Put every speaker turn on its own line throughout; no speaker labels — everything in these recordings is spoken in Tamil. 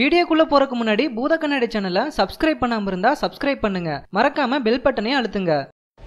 வீடியோக்குள்ள போறதுக்கு முன்னாடி பூத கண்ணாடி சேனலை சப்ஸ்கிரைப் பண்ணாம இருந்தா சப்ஸ்கிரைப் பண்ணுங்க. மறக்காம பெல் பட்டனையும் அழுத்துங்க.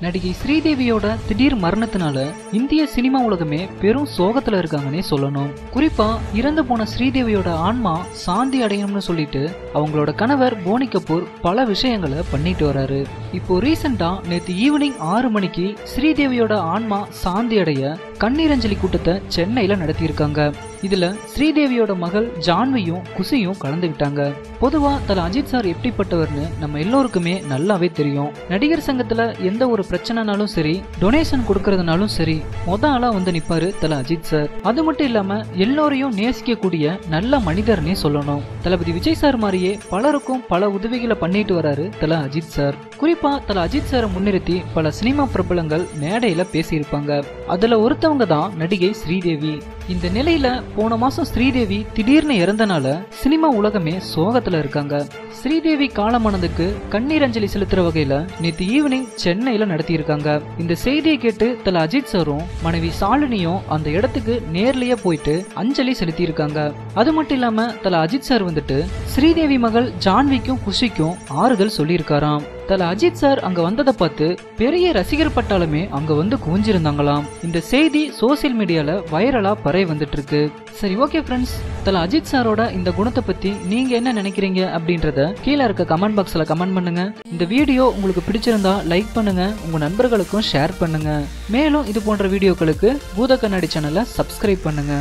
நடிகை ஸ்ரீதேவியோட திடீர் மரணத்தினால இந்திய சினிமா உலகமே பெரும் சோகத்துல இருக்காங்கன்னே சொல்லணும். குறிப்பா இறந்து போன ஸ்ரீதேவியோட ஆன்மா சாந்தி அடையணும்னு சொல்லிட்டு அவங்களோட கணவர் போனி கபூர் பல விஷயங்களை பண்ணிட்டு வராரு. இப்போ ரீசெண்டா நேற்று ஈவினிங் ஆறு மணிக்கு ஸ்ரீதேவியோட ஆன்மா சாந்தி அடைய கண்ணீரஞ்சலி கூட்டத்தை சென்னையில நடத்தியிருக்காங்க. இதுல ஸ்ரீதேவியோட மகள் ஜான்வியும் குசியும் கலந்துக்கிட்டாங்க பொதுவா தல அஜித் சார் எப்படிப்பட்டவர்னு நம்ம எல்லோருக்குமே நல்லாவே தெரியும். நடிகர் சங்கத்துல எந்த ஒரு பிரச்சனைனாலும் சரி டொனேஷன் கொடுக்கறதுனாலும் சரி மொத ஆளா வந்து நிப்பாரு தல அஜித் சார். அது மட்டும் இல்லாம எல்லோரையும் நேசிக்கக்கூடிய நல்ல மனிதர்னே சொல்லணும். தளபதி விஜய் சார் மாதிரியே பலருக்கும் பல உதவிகளை பண்ணிட்டு வராரு தல அஜித் சார். குறிப்பா தல அஜித் சாரை முன்னிறுத்தி பல சினிமா பிரபலங்கள் மேடையில பேசியிருப்பாங்க. அதுல ஒருத்தவங்க தான் நடிகை ஸ்ரீதேவி. இந்த நிலையில போன மாசம் ஸ்ரீதேவி திடீர்னு இறந்தனால சினிமா உலகமே சோகத்துல இருக்காங்க. ஸ்ரீதேவி காலமானதுக்கு கண்ணீர் அஞ்சலி செலுத்துற வகையில நேத்து ஈவினிங் சென்னையில நடத்தியிருக்காங்க. இந்த செய்தியை கேட்டு தல அஜித் சாரும் மனைவி சாலினியும் அந்த இடத்துக்கு நேர்லயே போயிட்டு அஞ்சலி செலுத்தியிருக்காங்க. அது மட்டும் இல்லாம தல அஜித் சார் வந்துட்டு ஸ்ரீதேவி மகள் ஜான்விக்கும் குஷிக்கும் ஆறுதல் சொல்லியிருக்காராம். தல அஜித் சார் அங்க வந்ததை பார்த்து பெரிய ரசிகர் பட்டாலுமே அங்க வந்து குவிஞ்சிருந்தாங்களாம். இந்த செய்தி சோசியல் மீடியால வைரலா பரவி வந்துட்டு இருக்கு சரி ஓகே ஃப்ரெண்ட்ஸ் தல அஜித் சாரோட இந்த குணத்தை பத்தி நீங்க என்ன நினைக்கிறீங்க அப்படின்றத கீழே இருக்க கமெண்ட் பாக்ஸ்ல கமெண்ட் பண்ணுங்க. இந்த வீடியோ உங்களுக்கு பிடிச்சிருந்தா லைக் பண்ணுங்க உங்க நண்பர்களுக்கும் ஷேர் பண்ணுங்க. மேலும் இது போன்ற வீடியோக்களுக்கு பூத கண்ணாடி சேனலை சப்ஸ்கிரைப் பண்ணுங்க.